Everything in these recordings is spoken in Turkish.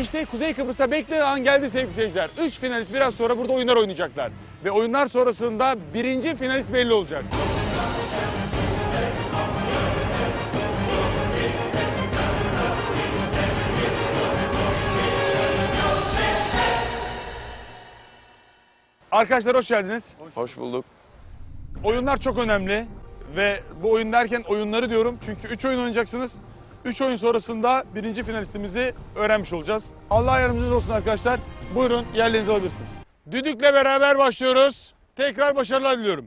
İşte Kuzey Kıbrıs'ta beklenen an geldi sevgili seyirciler. 3 finalist biraz sonra burada oyunlar oynayacaklar. Ve oyunlar sonrasında birinci finalist belli olacak. Arkadaşlar hoş geldiniz. Hoş bulduk. Oyunlar çok önemli ve bu oyun derken oyunları diyorum çünkü 3 oyun oynayacaksınız. 3 oyun sonrasında birinci finalistimizi öğrenmiş olacağız. Allah yardımcınız olsun arkadaşlar. Buyurun yerlerinizi alabilirsiniz. Düdükle beraber başlıyoruz. Tekrar başarılar diliyorum.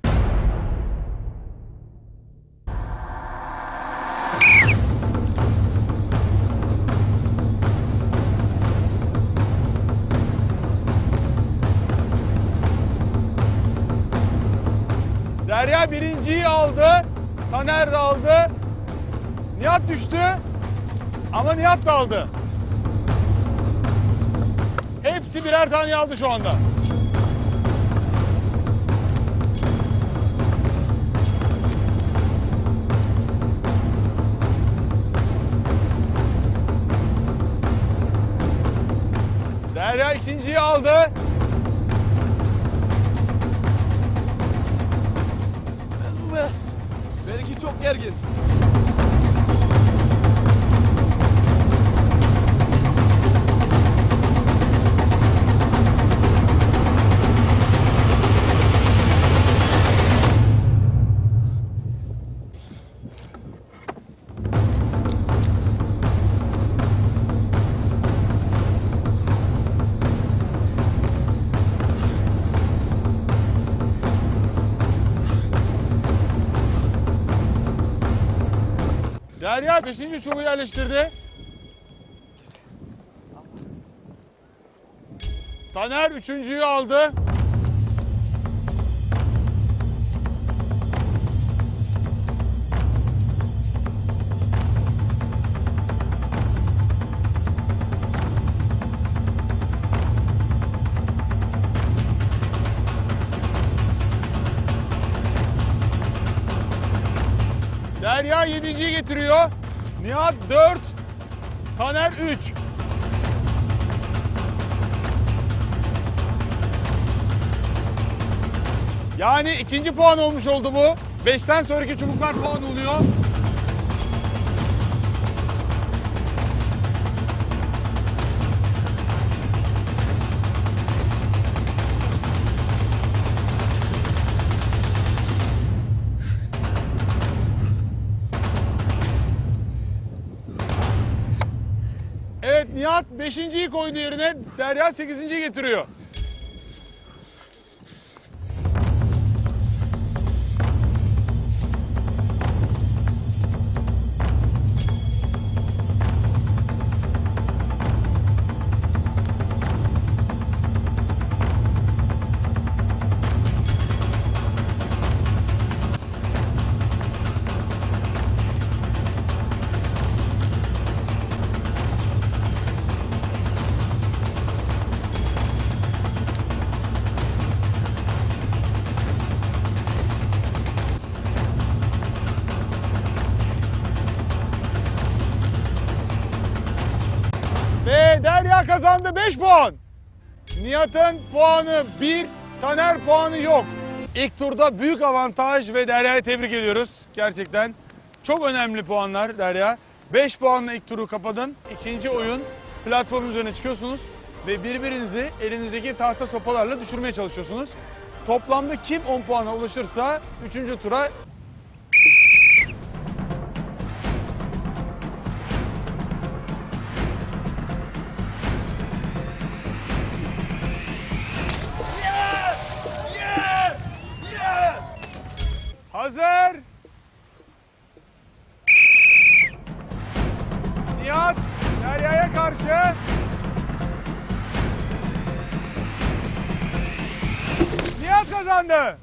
Derya birinciyi aldı. Taner de aldı. Nihat düştü. Ama Nihat da aldı. Hepsi birer tane aldı şu anda. Derya 5. çubuğu yerleştirdi. Taner üçüncüyü aldı. Derya yedinciyi getiriyor. Nihat 4. Taner 3. Yani ikinci puan olmuş oldu bu. Beşten sonraki çubuklar puan oluyor. Nihat beşinciyi koydu yerine. Derya sekizinciyi getiriyor. Kazandı 5 puan. Nihat'ın puanı 1, Taner puanı yok. İlk turda büyük avantaj ve Derya'yı tebrik ediyoruz gerçekten. Çok önemli puanlar Derya. 5 puanla ilk turu kapadın. İkinci oyun platformun üzerine çıkıyorsunuz ve birbirinizi elinizdeki tahta sopalarla düşürmeye çalışıyorsunuz. Toplamda kim 10 puana ulaşırsa 3. tura karşı. Nihat kazandı.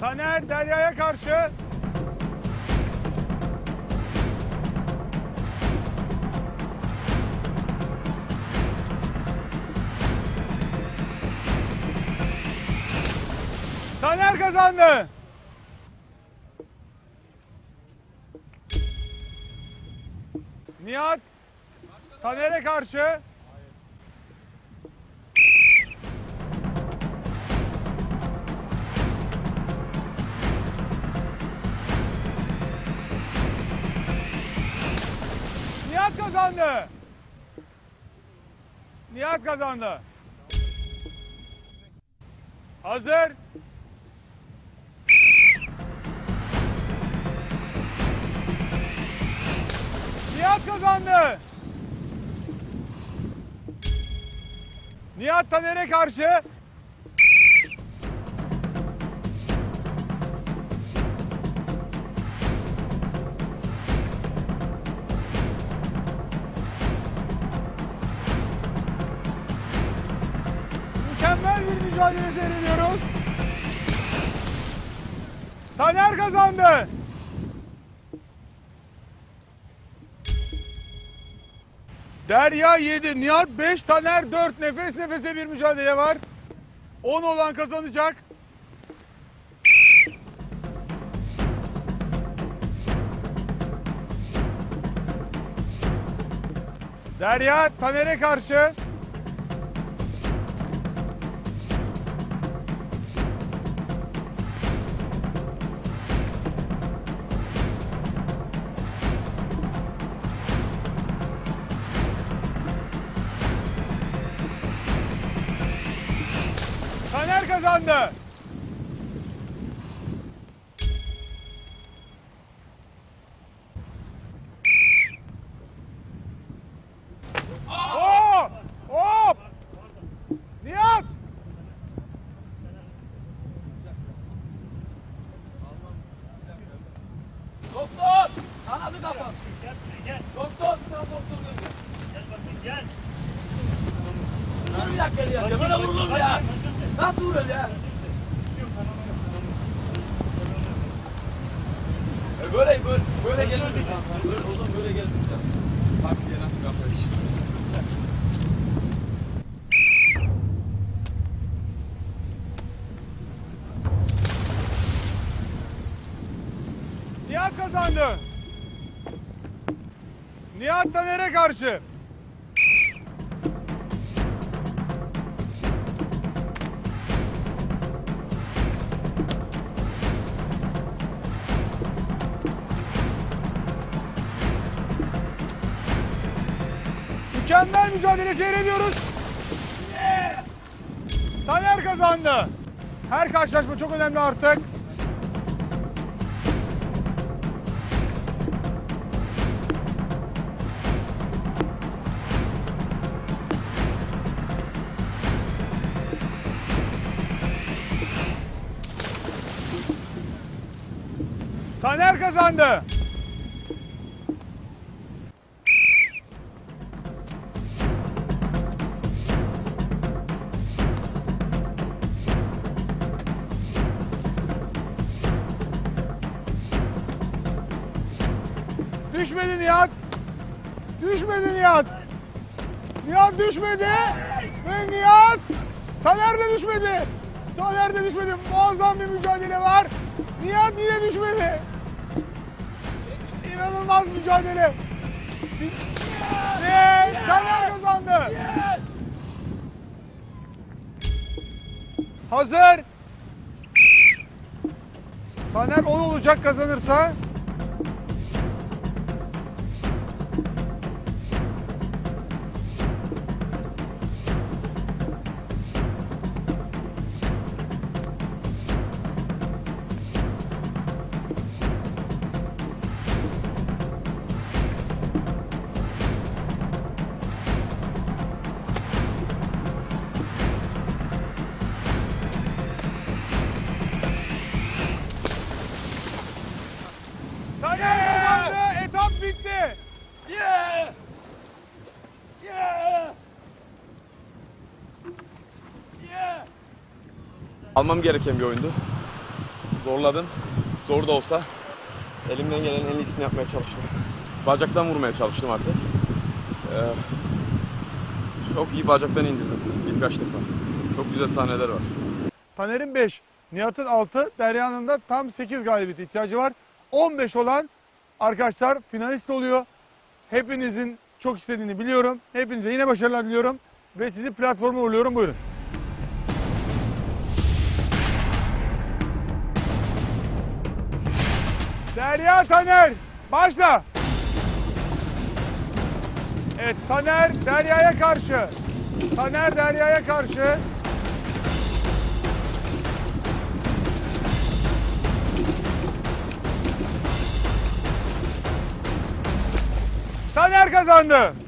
Taner Derya'ya karşı. Taner kazandı. Nihat Taner'e karşı. Kazandı. Nihat kazandı. Hazır. Nihat kazandı. Nihat Taner'e karşı. Mükemmel bir mücadele seyrediyoruz. Taner kazandı. Derya 7, Nihat 5, Taner 4. Nefes nefese bir mücadele var. 10 olan kazanacak. Derya Taner'e karşı. Nihat kazandı. Nihat Taner'e karşı. Mükemmel mücadele seyrediyoruz. Taner kazandı. Her karşılaşma çok önemli artık. Kazandı. Düşmedi Nihat. Düşmedi Nihat. Nihat düşmedi. Ve Nihat. Taner de düşmedi. Taner de düşmedi. Muazzam bir mücadele var. Nihat yine düşmedi. İnanılmaz mücadele. Ve Taner kazandı. Hazır. Taner 10 olacak kazanırsa. Yeah! Almam gereken bir oyundu. zorladım. Zor da olsa elimden gelen en iyisini yapmaya çalıştım. Bacaktan vurmaya çalıştım artık. Ee, çok iyi bacaktan indirdim birkaç defa. Çok güzel sahneler var. Taner'in 5, Nihat'ın 6, Derya'nın da tam 8 galibiyete ihtiyacı var. 15 olan arkadaşlar finalist oluyor. Hepinizin çok istediğini biliyorum. Hepinize yine başarılar diliyorum. Ve sizi platforma uğurluyorum. Buyurun. Derya Taner. Başla. Evet Taner Derya'ya karşı. Taner Derya'ya karşı. Taner kazandı.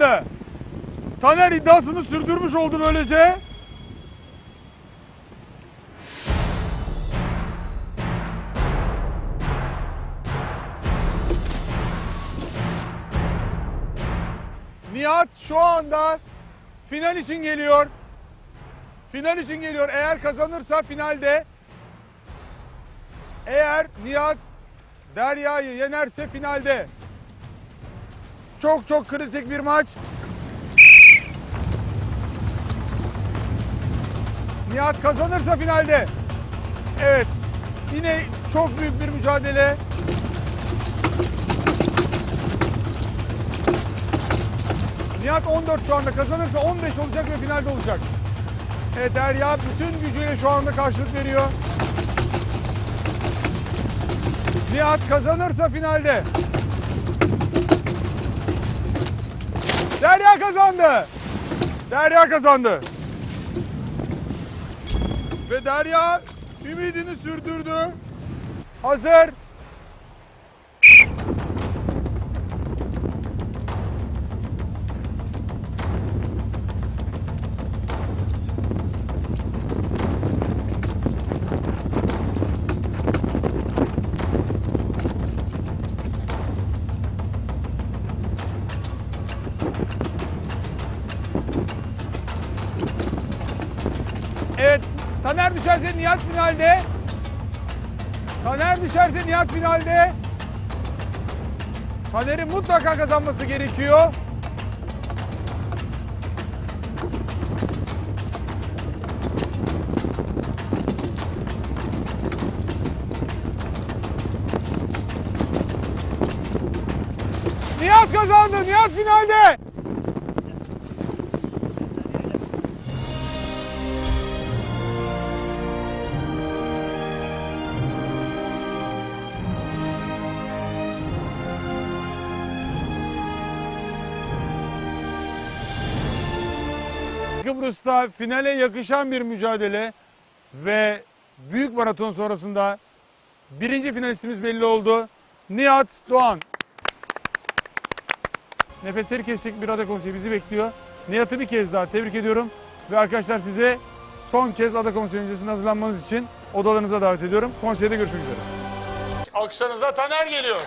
Kazandı. Taner iddiasını sürdürmüş oldu böylece. Nihat şu anda final için geliyor. Final için geliyor. Eğer kazanırsa finalde eğer Nihat Derya'yı yenerse finalde. Çok çok kritik bir maç. Nihat kazanırsa finalde. Evet. Yine çok büyük bir mücadele. Nihat 14 şu anda kazanırsa 15 olacak ve finalde olacak. Evet Derya bütün gücüyle şu anda karşılık veriyor. Nihat kazanırsa finalde. Derya kazandı. Derya kazandı. Ve Derya ümidini sürdürdü. Hazır. Taner düşerse Nihat finalde. Taner düşerse Nihat finalde. Taner'in mutlaka kazanması gerekiyor. Nihat kazandı. Nihat finalde. Kıbrıs'ta finale yakışan bir mücadele ve büyük maraton sonrasında birinci finalistimiz belli oldu. Nihat Doğan. Nefesleri kesecek bir ada konseyi bizi bekliyor. Nihat'ı bir kez daha tebrik ediyorum. Ve arkadaşlar size son kez ada konseyi öncesinde hazırlanmanız için odalarınıza davet ediyorum. Konseyde görüşmek üzere. Alkışlarınızla Taner geliyor.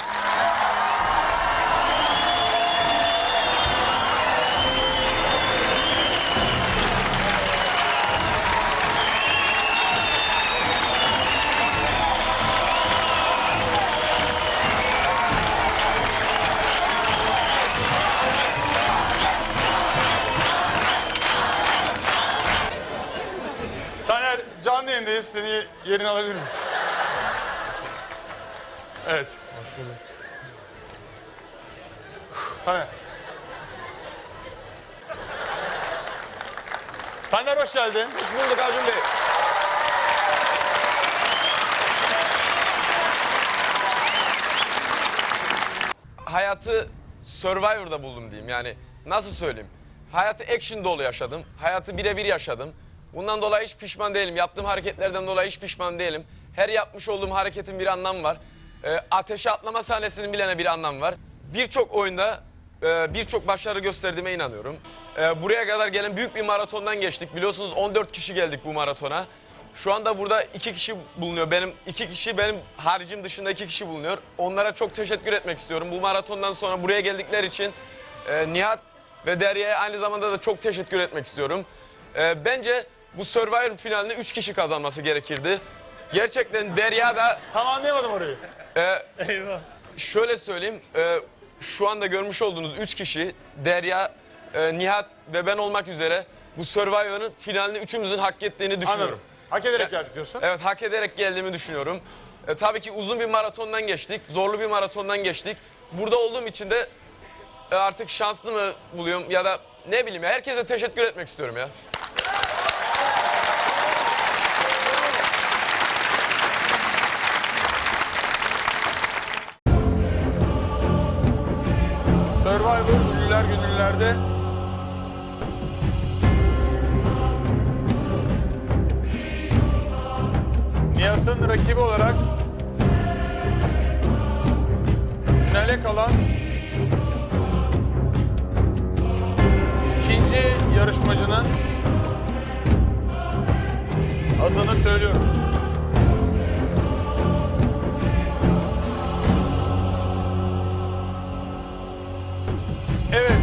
Yerini alabilir misin? Evet. Taner. Taner hoş geldin. Hoş bulduk Acun Bey. Hayatı Survivor'da buldum diyeyim yani. Nasıl söyleyeyim? Hayatı action dolu yaşadım. Hayatı birebir yaşadım. Bundan dolayı hiç pişman değilim. Yaptığım hareketlerden dolayı hiç pişman değilim. Her yapmış olduğum hareketin bir anlamı var. Ee, ateşe atlama sahnesinin bilene bir anlamı var. Birçok oyunda e, birçok başarı gösterdiğime inanıyorum. Ee, buraya kadar gelen büyük bir maratondan geçtik. Biliyorsunuz 14 kişi geldik bu maratona. Şu anda burada iki kişi bulunuyor. Benim iki kişi benim haricim dışında iki kişi bulunuyor. Onlara çok teşekkür etmek istiyorum. Bu maratondan sonra buraya geldikleri için e, Nihat ve Derya'ya aynı zamanda da çok teşekkür etmek istiyorum. E, bence bu Survivor finalini üç kişi kazanması gerekirdi. Gerçekten Derya da Tam anlayamadım orayı. e, Eyvah. Şöyle söyleyeyim, e, şu anda görmüş olduğunuz üç kişi, Derya, e, Nihat ve ben olmak üzere bu Survivor'ın finalini üçümüzün hak ettiğini düşünüyorum. Anladım. Hak ederek Ya- geldik diyorsun. Evet, hak ederek geldiğimi düşünüyorum. E, tabii ki uzun bir maratondan geçtik, zorlu bir maratondan geçtik. Burada olduğum için de e, artık şanslı mı buluyorum ya da ne bileyim ya, herkese teşekkür etmek istiyorum ya. Survivor Ünlüler Gönüllüler'de Nihat'ın rakibi olarak finale kalan ikinci yarışmacının adını söylüyorum. Evet.